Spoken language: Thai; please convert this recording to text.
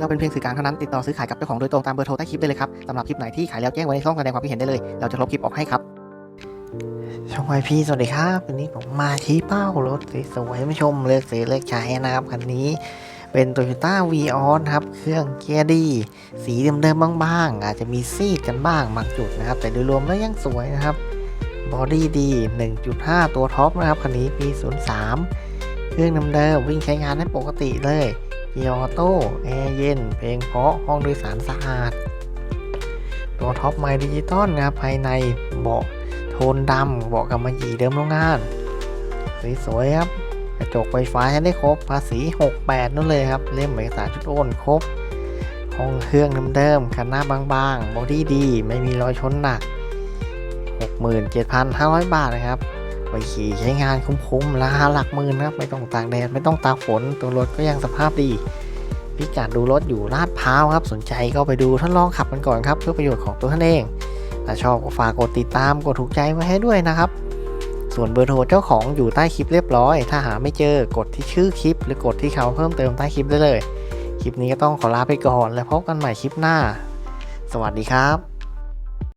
เราเป็นเพียงสื่อกลางเท่านั้นติดต่อซื้อขายกับเจ้าของโดยตรงตามเบอร์โทรใต้คลิปได้เลยครับสำหรับคลิปไหนที่ขายแล้วแจ้งไว้ในช่องแสดงความคิดเห็นได้เลย เราจะลบคลิปออกให้ครับช่องไอพีสวัสดีครับวันนี้ผมมาชี้เป้ารถสวยๆม่ชมเลือกซื้อเลือกใช้นะครับคันนี้เป็น Toyota v ีออครับ เครื่องเกียร์ดี สีเดิมๆบ้างๆ อาจจะมีซีดกันบ้างบางจุดนะครับ แต่โดยรวมแล้วยังสวยนะครับ บอดี้ดี 1.5 ตัวท็อปนะครับ คันนี้ปี 03 เครื่องเดิมๆวิ่งใช้งานได้ปกติเลย เกียร์ออโต้แอร์เย็น เพลงเพราะห้องโดยสารสะอาด ตัวท็อปไมดิจิตอลนะครับภายในเบาะโทนดำเบาะกำมะหยี่เดิมโรงงานสวยๆครับกระจกไฟฟ้าใช้ได้ครบภาษี 68 นั่นเลยครับ เล่มเอกสารชุดโอนครบห้องเครื่องเดิมๆคันหน้าบางๆบอดี้ดี ไม่มีรอยชนหนัก 67,500 บาทนะครับ ไปขี่ใช้งานคุ้มๆราคาหลักหมื่นครับ ไม่ต้องตากแดดไม่ต้องตากฝน ตัวรถก็ยังสภาพดี พิกัดดูรถอยู่ลาดพร้าวครับ สนใจก็ไปดูทดลองขับกันก่อนครับ เพื่อประโยชน์ของตัวท่านเอง ถ้าชอบก็ฝากกดติดตามกดถูกใจไว้ให้ด้วยนะครับ ส่วนเบอร์โทรเจ้าของอยู่ใต้คลิปเรียบร้อย ถ้าหาไม่เจอกดที่ชื่อคลิป หรือกดที่เขาเพิ่มเติมใต้คลิปได้เลย คลิปนี้ก็ต้องขอลาไปก่อน แล้วพบกันใหม่คลิปหน้า สวัสดีครับ